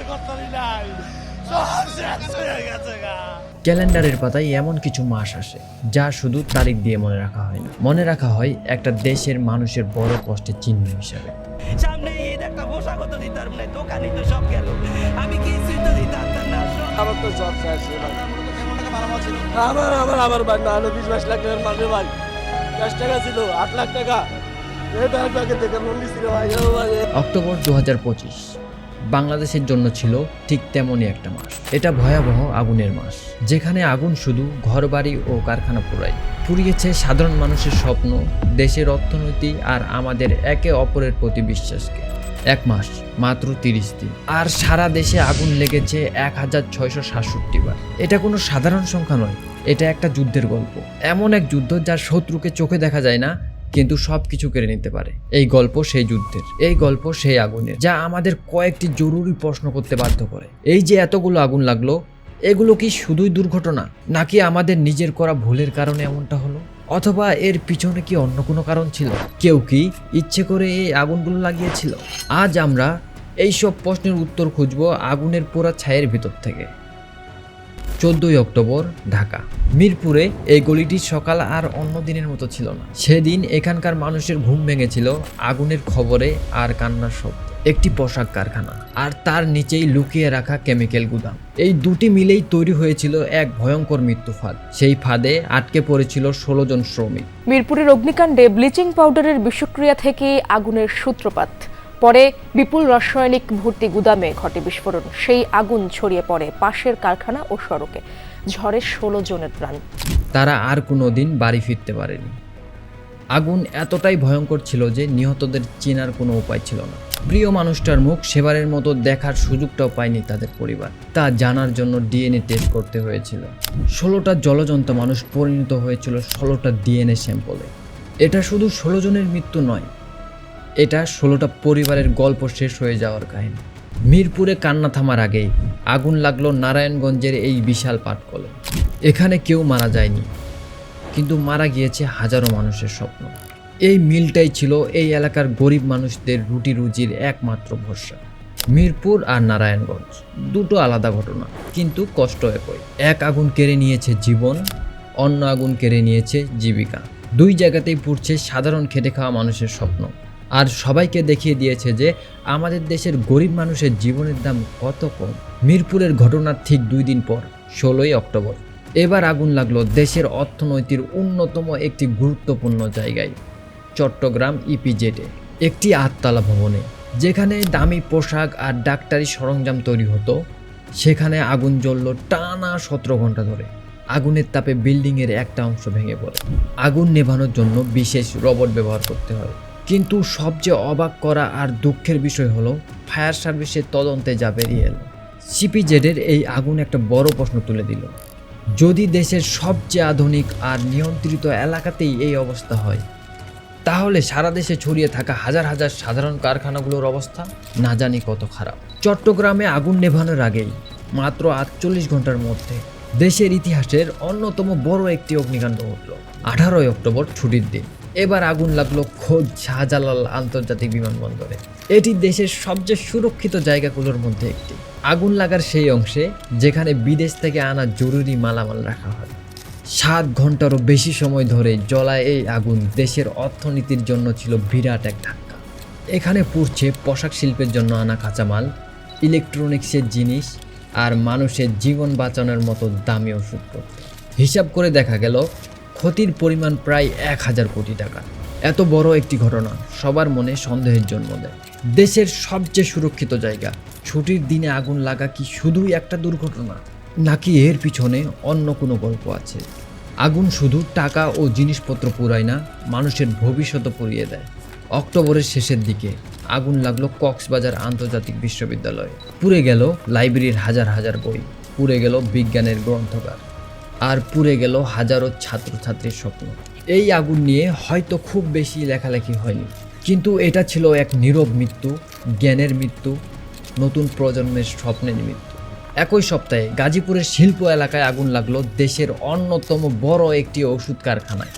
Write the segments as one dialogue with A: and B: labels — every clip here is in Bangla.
A: আর করতারি নাই সব শেষ হয়ে গেছে গা।
B: ক্যালেন্ডারের পাতায় এমন কিছু মাস আসে যা শুধু তারিখ দিয়ে মনে রাখা হয় না। মনে রাখা হয় একটা দেশের মানুষের বড় কষ্টের চিহ্ন হিসাবে।
A: সামনে ঈদ একটা পোশাকও তো দিতে পারব না দোকানই তো সব গেল। আমি কিছুই তো দিতে পারতাম না।
C: আমার তো সব শেষ আমার আমার আমার ভাই না হলে বিশ বাইশ লাখ টাকার মাঝে ভাই। দশ টাকা ছিল আট লাখ টাকা। এই ব্যাংক ব্যাংকে থেকে
B: বাংলাদেশের জন্য ছিল ঠিক তেমনই একটা মাস। এটা ভয়াবহ আগুনের মাস, যেখানে আগুন শুধু ঘরবাড়ি ও কারখানা পুরাই। পুড়িয়েছে সাধারণ মানুষের স্বপ্ন, দেশের অর্থনীতি আর আমাদের একে অপরের প্রতি বিশ্বাসকে। এক মাস, মাত্র তিরিশ দিন। আর সারা দেশে আগুন লেগেছে এক হাজার ছয়শো সাতষট্টি বার। এটা কোনো সাধারণ সংখ্যা নয়, এটা একটা যুদ্ধের গল্প। এমন এক যুদ্ধ যার শত্রুকে চোখে দেখা যায় না কিন্তু সব কিছু কেড়ে নিতে পারে। এই গল্প সেই যুদ্ধের। এই গল্প সেই আগুনের, যা আমাদের কয়েকটি জরুরি প্রশ্ন করতে বাধ্য করে। এই যে এতগুলো আগুন লাগল, এগুলো কি শুধুই দুর্ঘটনা, নাকি আমাদের নিজের করা ভুলের কারণে এমনটা হলো? অথবা এর পিছনে কি অন্য কোনো কারণ ছিল? কেউ কি ইচ্ছে করে এই আগুনগুলো লাগিয়েছিল? আজ আমরা এইসব প্রশ্নের উত্তর খুঁজব আগুনের পোড়া ছায়ের ভিতর থেকে। চোদ্দই অক্টোবর, ঢাকা। মিরপুরে এই গলিটি সকাল আর অন্য দিনের মতো ছিল না। সেদিন এখানকার মানুষের ঘুম ভেঙেছিল, আগুনের খবরে আর কান্নার শব্দ। একটি পোশাক কারখানা আর তার নিচেই লুকিয়ে রাখা কেমিক্যাল গুদাম। এই দুটি মিলেই তৈরি হয়েছিল এক ভয়ঙ্কর মৃত্যু ফাঁদ। সেই ফাঁদে আটকে পড়েছিল ষোলো জন শ্রমিক।
D: মিরপুরের অগ্নিকাণ্ডে ব্লিচিং পাউডারের বিষক্রিয়া থেকে আগুনের সূত্রপাত। পরে বিপুল রাসায়নিক ভর্তি গুদামে ঘটে বিস্ফোরণ। সেই আগুন ছড়িয়ে পড়ে পাশের কারখানা ও সড়কে। ঝড়ে ষোলো জনের প্রাণ।
B: তারা আর কোনো দিন বাড়ি ফিরতে পারেনি। আগুন এতটাই ভয়ঙ্কর ছিল যে নিহতদের চেনার কোনো উপায় ছিল না। প্রিয় মানুষটার মুখ সেবারের মতো দেখার সুযোগটাও পায়নি তাদের পরিবার। তা জানার জন্য ডিএনএ টেস্ট করতে হয়েছিল। ষোলোটা জলজন্ত মানুষ পরিণত হয়েছিল ষোলোটা ডিএনএ স্যাম্পলে। এটা শুধু ষোলো জনের মৃত্যু নয় এটা ষোলোটা পরিবারের গল্প শেষ হয়ে যাওয়ার কাহিনী। মিরপুরে কান্না থামার আগেই আগুন লাগল নারায়ণগঞ্জের এই বিশাল পাটকলে এখানে কেউ মারা যায়নি, কিন্তু মারা গিয়েছে হাজারো মানুষের স্বপ্ন। এই মিলটাই ছিল এই এলাকার গরিব মানুষদের রুটি রুজির একমাত্র ভরসা। মিরপুর আর নারায়ণগঞ্জ, দুটো আলাদা ঘটনা, কিন্তু কষ্ট একই এক আগুন কেড়ে নিয়েছে জীবন, অন্য আগুন কেড়ে নিয়েছে জীবিকা। দুই জায়গাতেই পুড়ছে সাধারণ খেটে খাওয়া মানুষের স্বপ্ন। আর সবাইকে দেখিয়ে দিয়েছে যে আমাদের দেশের গরিব মানুষের জীবনের দাম কত কম। মিরপুরের ঘটনার ঠিক দুই দিন পর, ষোলোই অক্টোবর। এবার আগুন লাগল দেশের অর্থনৈতির অন্যতম একটি গুরুত্বপূর্ণ জায়গায়, চট্টগ্রাম ইপিজেডে, একটি আটতলা ভবনে। যেখানে দামি পোশাক আর ডাক্তারি সরঞ্জাম তৈরি হতো, সেখানে আগুন জ্বলল টানা সতেরো ঘণ্টা ধরে। আগুনের তাপে বিল্ডিংয়ের একটা অংশ ভেঙে পড়ে। আগুন নেভানোর জন্য বিশেষ রবট ব্যবহার করতে হয়। কিন্তু সবচেয়ে অবাক করা আর দুঃখের বিষয় হলো, ফায়ার সার্ভিসের তদন্তে যা বেরিয়ে এলো। সিপিজেডের এই আগুন একটা বড় প্রশ্ন তুলে দিল। যদি দেশের সবচেয়ে আধুনিক আর নিয়ন্ত্রিত এলাকাতেই এই অবস্থা হয়, তাহলে সারা দেশে ছড়িয়ে থাকা হাজার হাজার সাধারণ কারখানাগুলোর অবস্থা না জানি কত খারাপ। চট্টগ্রামে আগুন নেভানোর আগেই, মাত্র আটচল্লিশ ঘণ্টার মধ্যে দেশের ইতিহাসের অন্যতম বড় একটি অগ্নিকাণ্ড ঘটল। আঠারোই অক্টোবর ছুটির দিন। এবার আগুন লাগল খোদ শাহজালাল আন্তর্জাতিক বিমানবন্দরে। এটি দেশের সবচেয়ে সুরক্ষিত জায়গাগুলোর মধ্যে একটি। আগুন লাগার সেই অংশে যেখানে বিদেশ থেকে আনা জরুরি মালামাল রাখা হয়। সাত ঘন্টারও বেশি সময় ধরে জ্বলায় এই আগুন দেশের অর্থনীতির জন্য ছিল বিরাট এক ধাক্কা। এখানে পড়ছে পোশাক শিল্পের জন্য আনা কাঁচামাল, ইলেকট্রনিক্সের জিনিস আর মানুষের জীবন বাঁচানোর মতো দামি ওষুধপত্র। হিসাব করে দেখা গেল ক্ষতির পরিমাণ প্রায় এক হাজার কোটি টাকা। এত বড় একটি ঘটনা সবার মনে সন্দেহের জন্ম দেয়। দেশের সবচেয়ে সুরক্ষিত জায়গা, ছুটির দিনে আগুন লাগা কি শুধুই একটা দুর্ঘটনা? নাকি এর পিছনে অন্য কোনো গল্প আছে? আগুন শুধু টাকা ও জিনিসপত্র পুরায় না, মানুষের ভবিষ্যৎ পুড়িয়ে দেয়। অক্টোবরের শেষের দিকে আগুন লাগল কক্সবাজার আন্তর্জাতিক বিশ্ববিদ্যালয়ে। পুড়ে গেল লাইব্রেরির হাজার হাজার বই, পুড়ে গেল বিজ্ঞানের গ্রন্থগার। আর পুড়ে গেল হাজারো ছাত্রছাত্রীর স্বপ্ন। এই আগুন নিয়ে হয়তো খুব বেশি লেখালেখি হয়নি। কিন্তু এটা ছিল এক নীরব মৃত্যু, জ্ঞানের মৃত্যু, নতুন প্রজন্মের স্বপ্নের মৃত্যু। একই সপ্তাহে গাজীপুরের শিল্প এলাকায় আগুন লাগল দেশের অন্যতম বড় একটি ওষুধ কারখানায়।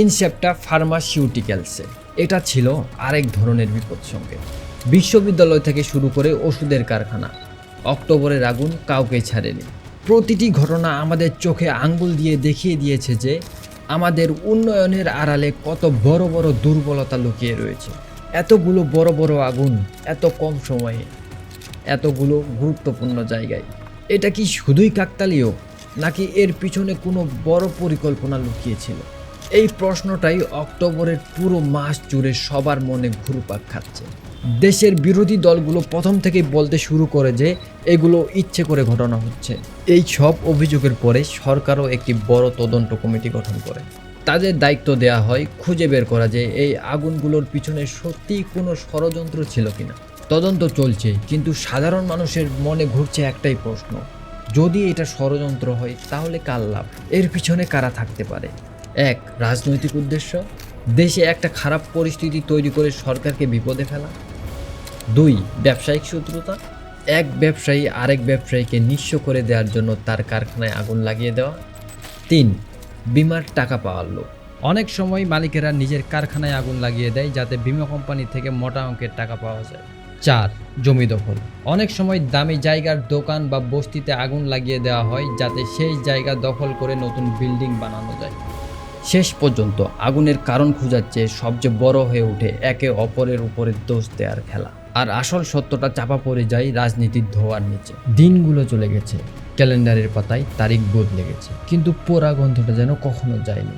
B: ইনসেপ্টা ফার্মাসিউটিক্যালসে। এটা ছিল আরেক ধরনের বিপদ সংকেত বিশ্ববিদ্যালয় থেকে শুরু করে ওষুধের কারখানা। অক্টোবরের আগুন কাউকে ছাড়েনি। প্রতিটি ঘটনা আমাদের চোখে আঙ্গুল দিয়ে দেখিয়ে দিয়েছে যে আমাদের উন্নয়নের আড়ালে কত বড় বড় দুর্বলতা লুকিয়ে রয়েছে। এতগুলো বড় বড় আগুন, এত কম সময়ে, এতগুলো গুরুত্বপূর্ণ জায়গায়। এটা কি শুধুই কাকতালীয়, নাকি এর পিছনে কোনো বড় পরিকল্পনা লুকিয়েছিল? এই প্রশ্নটাই অক্টোবরের পুরো মাস জুড়ে সবার মনে ঘুরপাক খাচ্ছে। দেশের বিরোধী দলগুলো প্রথম থেকেই বলতে শুরু করে যে এগুলো ইচ্ছে করে ঘটনা হচ্ছে। এই সব অভিযোগের পরে সরকারও একটি বড় তদন্ত কমিটি গঠন করে। তাদের দায়িত্ব দেয়া হয় খুঁজে বের করা যে এই আগুনগুলোর পিছনে সত্যিই কোনো ষড়যন্ত্র ছিল কিনা। তদন্ত চলছে, কিন্তু সাধারণ মানুষের মনে ঘুরছে একটাই প্রশ্ন, যদি এটা ষড়যন্ত্র হয় তাহলে কার লাভ? এর পিছনে কারা থাকতে পারে? এক, রাজনৈতিক উদ্দেশ্য? দেশে একটা খারাপ পরিস্থিতি তৈরি করে সরকারকে বিপদে ফেলা। দুই, ব্যবসায়িক শত্রুতা। এক, ব্যবসায়ী আরেক ব্যবসায়ীকে নিঃস্ব করে দেওয়ার জন্য তার কারখানায় আগুন লাগিয়ে দেওয়া। তিন, বিমার টাকা পাওয়ার লোক অনেক সময় মালিকেরা নিজের কারখানায় আগুন লাগিয়ে দেয় যাতে বিমা কোম্পানি থেকে মোটা অঙ্কের টাকা পাওয়া যায়। চার, জমি দখল। অনেক সময় দামি জায়গার দোকান বা বস্তিতে আগুন লাগিয়ে দেওয়া হয় যাতে সেই জায়গা দখল করে নতুন বিল্ডিং বানানো যায়। শেষ পর্যন্ত আগুনের কারণ খোঁজার চেয়ে সবচেয়ে বড় হয়ে ওঠে একে অপরের উপরে দোষ দেওয়ার খেলা। আর আসল সত্যটা চাপা পড়ে যায় রাজনীতির ধোয়ার নিচে। দিনগুলো চলে গেছে, ক্যালেন্ডারের পাতায় তারিখ বদলে গেছে, কিন্তু পোড়া গন্ধটা যেন কখনো যায়নি।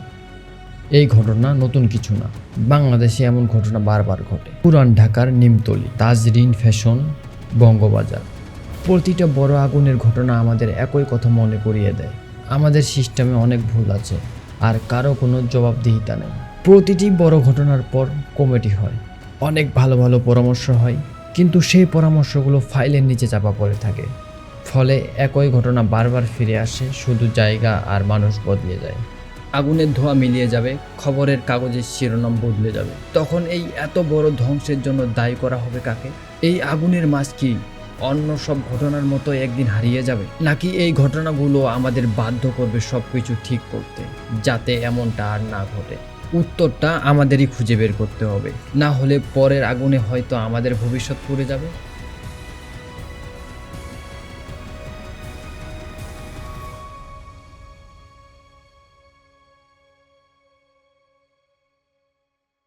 B: এই ঘটনা নতুন কিছু না, বাংলাদেশে এমন ঘটনা বারবার ঘটে। পুরান ঢাকার নিমতলি, তাজরিন ফ্যাশন, বঙ্গবাজার। প্রতিটা বড় আগুনের ঘটনা আমাদের একই কথা মনে করিয়ে দেয়। আমাদের সিস্টেমে অনেক ভুল আছে, আর কারও কোনো জবাবদিহিতা নেই। প্রতিটি বড় ঘটনার পর কমিটি হয়। অনেক ভালো ভালো পরামর্শ হয়, কিন্তু সেই পরামর্শগুলো ফাইলের নিচে চাপা পড়ে থাকে। ফলে একই ঘটনা বারবার ফিরে আসে, শুধু জায়গা আর মানুষ বদলে যায়। আগুনের ধোঁয়া মিলিয়ে যাবে, খবরের কাগজের শিরোনাম বদলে যাবে। তখন এই এত বড় ধ্বংসের জন্য দায়ী করা হবে কাকে? এই আগুনের মাছ কি? অন্য সব ঘটনার মতো একদিন হারিয়ে যাবে? নাকি এই ঘটনাগুলো আমাদের বাধ্য করবে সব কিছু ঠিক করতে, যাতে এমনটা আর না ঘটে? উত্তরটা আমাদেরই খুঁজে বের করতে হবে। না হলে পরের আগুনে হয়তো আমাদের ভবিষ্যৎ পড়ে যাবে।